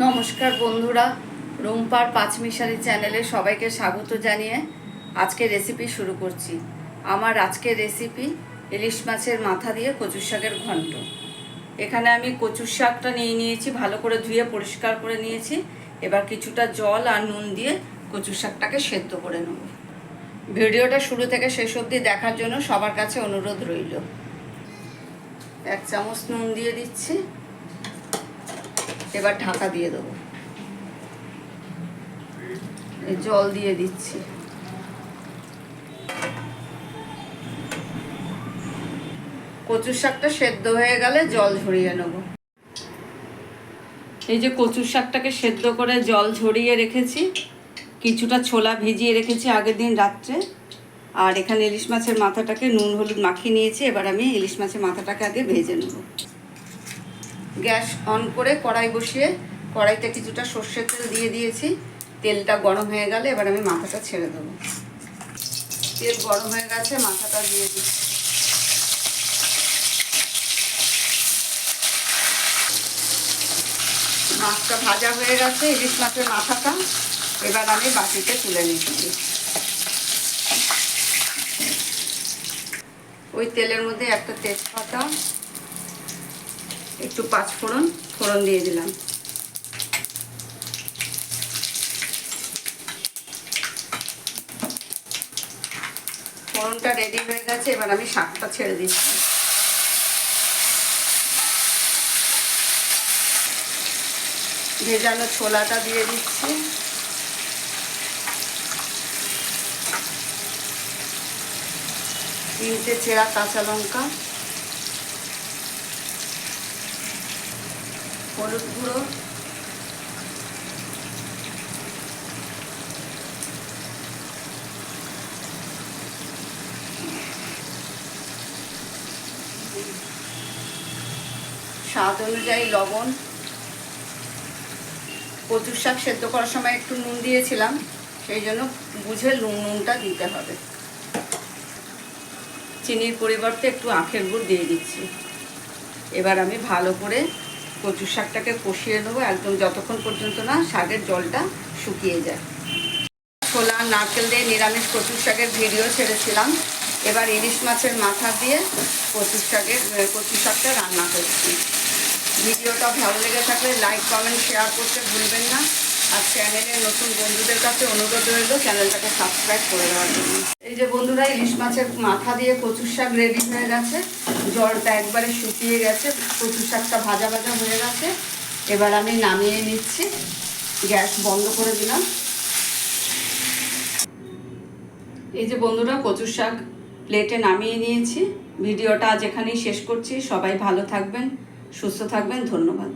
নমস্কার বন্ধুরা, রুম্পার পাঁচমিশারি চ্যানেলে সবাইকে স্বাগত জানিয়ে আজকে রেসিপি শুরু করছি। আমার আজকের রেসিপি ইলিশ মাছের মাথা দিয়ে কচু শাকের ঘন্ট। এখানে আমি কচু শাকটা নিয়ে নিয়েছি, ভালো করে ধুয়ে পরিষ্কার করে নিয়েছি। এবার কিছুটা জল আর নুন দিয়ে কচু শাকটাকে সেদ্ধ করে নেব। ভিডিওটা শুরু থেকে শেষ অবধি দেখার জন্য সবার কাছে অনুরোধ রইল। এক চামচ নুন দিয়ে দিচ্ছি। এবার ঢাকা দিয়ে দেবো। জল দিয়ে দিচ্ছি। কচুর শাকটা সেদ্ধ হয়ে গেলে জল ঝরিয়ে নেব। এই যে কচুর শাকটাকে সেদ্ধ করে জল ঝরিয়ে রেখেছি, কিছুটা ছোলা ভিজিয়ে রেখেছি আগের দিন রাত্রে। আর এখানে ইলিশ মাছের মাথাটাকে নুন হলুদ মাখিয়ে নিয়েছি, এবার আমি ইলিশ মাছের মাথাটাকে আগে ভেজে নেব। গ্যাস অন করে কড়াই বসিয়ে কড়াইতে কিছুটা সর্ষের তেল দিয়ে দিয়েছি। তেলটা গরম হয়ে গেলে এবার আমি মাথাটা ছেড়ে দেবো। তেল গরম হয়ে গেছে, মাথাটা দিয়ে দিচ্ছি। মাছটা ভাজা হয়ে গেছে, ইলিশ মাছের মাথাটা। এবার আমি বাটিতে তুলে নিচ্ছি। ওই তেলের মধ্যে একটা তেজপাতা একটু পাঁচ ফোড়ন ফোড়ন দিয়ে দিলাম। ফোড়নটা রেডি হয়ে গেছে, এবার আমি শাকটা ছেড়ে দিচ্ছি। ভেজানো ছোলাটা দিয়ে দিচ্ছি। তিনটে চেরা কাঁচা লঙ্কা। হলুদ গুঁড়ো। স্বাদ অনুযায়ী লবণ। কচুর শাক সেদ্ধ করার সময় একটু নুন দিয়েছিলাম, সেই জন্য বুঝে নুন, নুনটা দিতে হবে। চিনির পরিবর্তে একটু আখের গুড় দিয়ে দিচ্ছি। এবার আমি ভালো করে কচুর শাকটাকে কষিয়ে নেব, একদম যতক্ষণ পর্যন্ত না শাকের জলটা শুকিয়ে যায়। ছোলা, নারকেল দিয়ে নিরামিষ কচুর শাকের ভিডিও ছেড়েছিলাম। এবার ইলিশ মাছের মাথা দিয়ে কচুর শাকের কচু শাকটা রান্না করছি। ভিডিওটা ভালো লেগে থাকলে লাইক, কমেন্ট শেয়ার করতে ভুলবেন না। আর চ্যানেলের নতুন বন্ধুদের কাছে অনুরোধ রইল চ্যানেলটাকে সাবস্ক্রাইব করে দেওয়ার জন্য। এই যে বন্ধুরা, ইলিশ মাছের মাথা দিয়ে কচুর শাক রেডি হয়ে গেছে। জলটা একবারে শুকিয়ে গেছে, কচুর শাকটা ভাজা ভাজা হয়ে গেছে। এবার আমি নামিয়ে নিচ্ছি। গ্যাস বন্ধ করে দিলাম। এই যে বন্ধুরা, কচুর শাক প্লেটে নামিয়ে নিয়েছি। ভিডিওটা আজ এখানেই শেষ করছি। সবাই ভালো থাকবেন, সুস্থ থাকবেন, ধন্যবাদ।